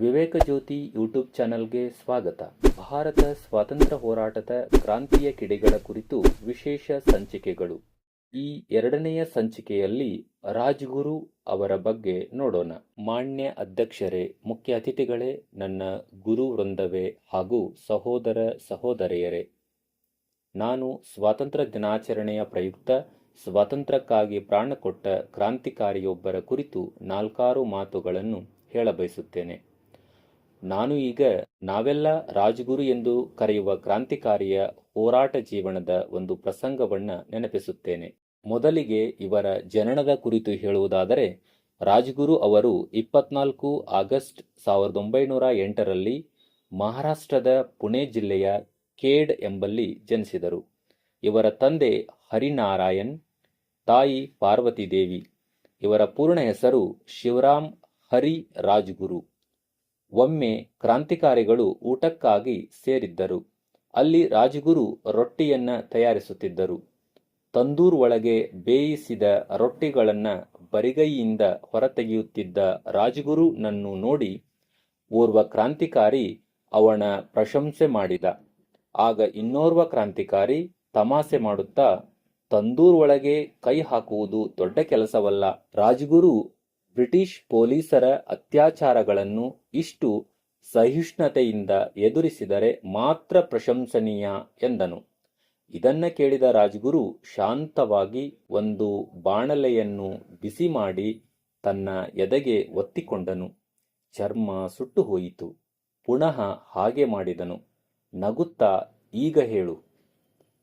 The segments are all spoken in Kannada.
ವಿವೇಕ ಜ್ಯೋತಿ ಯೂಟ್ಯೂಬ್ ಚಾನೆಲ್ಗೆ ಸ್ವಾಗತ. ಭಾರತ ಸ್ವಾತಂತ್ರ್ಯ ಹೋರಾಟದ ಕ್ರಾಂತಿಯ ಕಿಡಿಗಳ ಕುರಿತು ವಿಶೇಷ ಸಂಚಿಕೆಗಳು. ಈ ಎರಡನೆಯ ಸಂಚಿಕೆಯಲ್ಲಿ ರಾಜ್ಗುರು ಅವರ ಬಗ್ಗೆ ನೋಡೋಣ. ಮಾನ್ಯ ಅಧ್ಯಕ್ಷರೇ, ಮುಖ್ಯ ಅತಿಥಿಗಳೇ, ನನ್ನ ಗುರು ವೃಂದವೇ ಹಾಗೂ ಸಹೋದರ ಸಹೋದರಿಯರೇ. ನಾನು ಸ್ವಾತಂತ್ರ್ಯ ದಿನಾಚರಣೆಯ ಪ್ರಯುಕ್ತ, ಸ್ವಾತಂತ್ರ್ಯಕ್ಕಾಗಿ ಪ್ರಾಣ ಕೊಟ್ಟ ಕ್ರಾಂತಿಕಾರಿಯೊಬ್ಬರ ಕುರಿತು ನಾಲ್ಕಾರು ಮಾತುಗಳನ್ನು ಹೇಳಬಯಸುತ್ತೇನೆ. ನಾನು ಈಗ ನಾವೆಲ್ಲ ರಾಜಗುರು ಎಂದು ಕರೆಯುವ ಕ್ರಾಂತಿಕಾರಿಯ ಹೋರಾಟ ಜೀವನದ ಒಂದು ಪ್ರಸಂಗವನ್ನು ನೆನಪಿಸುತ್ತೇನೆ. ಮೊದಲಿಗೆ ಇವರ ಜನನದ ಕುರಿತು ಹೇಳುವುದಾದರೆ, ರಾಜಗುರು ಅವರು ಇಪ್ಪತ್ನಾಲ್ಕು ಆಗಸ್ಟ್ ಸಾವಿರದ ಒಂಬೈನೂರ ಎಂಟರಲ್ಲಿ ಮಹಾರಾಷ್ಟ್ರದ ಪುಣೆ ಜಿಲ್ಲೆಯ ಕೇಡ್ ಎಂಬಲ್ಲಿ ಜನಿಸಿದರು. ಇವರ ತಂದೆ ಹರಿನಾರಾಯಣ್, ತಾಯಿ ಪಾರ್ವತಿ ದೇವಿ ಇವರ ಪೂರ್ಣ ಹೆಸರು ಶಿವರಾಮ್ ಹರಿ ರಾಜ್ಗುರು ಒಮ್ಮೆ ಕ್ರಾಂತಿಕಾರಿಗಳು ಊಟಕ್ಕಾಗಿ ಸೇರಿದ್ದರು. ಅಲ್ಲಿ ರಾಜಗುರು ರೊಟ್ಟಿಯನ್ನ ತಯಾರಿಸುತ್ತಿದ್ದರು. ತಂದೂರ್ ಒಳಗೆ ಬೇಯಿಸಿದ ರೊಟ್ಟಿಗಳನ್ನ ಬರಿಗೈಯಿಂದ ಹೊರತೆಗೆಯುತ್ತಿದ್ದ ರಾಜಗುರು ನನ್ನು ನೋಡಿ ಓರ್ವ ಕ್ರಾಂತಿಕಾರಿ ಅವನ ಪ್ರಶಂಸೆ ಮಾಡಿದ. ಆಗ ಇನ್ನೋರ್ವ ಕ್ರಾಂತಿಕಾರಿ ತಮಾಸೆ ಮಾಡುತ್ತಾ, ತಂದೂರ್ ಒಳಗೆ ಕೈ ಹಾಕುವುದು ದೊಡ್ಡ ಕೆಲಸವಲ್ಲ. ರಾಜಗುರು ಬ್ರಿಟಿಷ್ ಪೊಲೀಸರ ಅತ್ಯಾಚಾರಗಳನ್ನು ಇಷ್ಟು ಸಹಿಷ್ಣುತೆಯಿಂದ ಎದುರಿಸಿದರೆ ಮಾತ್ರ ಪ್ರಶಂಸನೀಯ ಎಂದನು. ಇದನ್ನ ಕೇಳಿದ ರಾಜ್ಗುರು ಶಾಂತವಾಗಿ ಒಂದು ಬಾಣಲೆಯನ್ನು ಬಿಸಿ ಮಾಡಿ ತನ್ನ ಎದೆಗೆ ಒತ್ತಿಕೊಂಡನು. ಚರ್ಮ ಸುಟ್ಟು ಹೋಯಿತು. ಪುನಃ ಹಾಗೆ ಮಾಡಿದನು. ನಗುತ್ತಾ ಈಗ ಹೇಳು.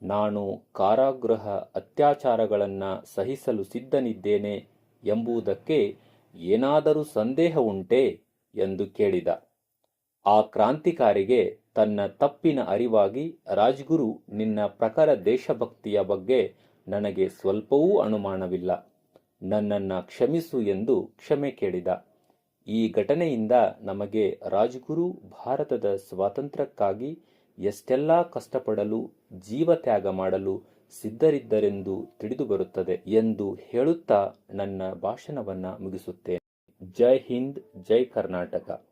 ನಾನು ಕಾರಾಗೃಹ ಅತ್ಯಾಚಾರಗಳನ್ನು ಸಹಿಸಲು ಸಿದ್ಧನಿದ್ದೇನೆ ಎಂಬುದಕ್ಕೆ ಏನಾದರೂ ಸಂದೇಹ ಉಂಟೆ ಎಂದು ಕೇಳಿದ. ಆ ಕ್ರಾಂತಿಕಾರಿಗೆ ತನ್ನ ತಪ್ಪಿನ ಅರಿವಾಗಿ, ರಾಜ್ಗುರು, ನಿನ್ನ ಪ್ರಖರ ದೇಶಭಕ್ತಿಯ ಬಗ್ಗೆ ನನಗೆ ಸ್ವಲ್ಪವೂ ಅನುಮಾನವಿಲ್ಲ. ನನ್ನನ್ನು ಕ್ಷಮಿಸು ಎಂದು ಕ್ಷಮೆ ಕೇಳಿದ. ಈ ಘಟನೆಯಿಂದ ನಮಗೆ ರಾಜ್ಗುರು ಭಾರತದ ಸ್ವಾತಂತ್ರ್ಯಕ್ಕಾಗಿ ಎಷ್ಟೆಲ್ಲ ಕಷ್ಟಪಡಲು ಜೀವ ತ್ಯಾಗ ಮಾಡಲು ಸಿದ್ಧರಿದ್ದರೆಂದು ತಿಳಿದು ಬರುತ್ತದೆ ಎಂದು ಹೇಳುತ್ತಾ ನನ್ನ ಭಾಷಣವನ್ನು ಮುಗಿಸುತ್ತೇನೆ. ಜೈ ಹಿಂದ್ ಜೈ ಕರ್ನಾಟಕ.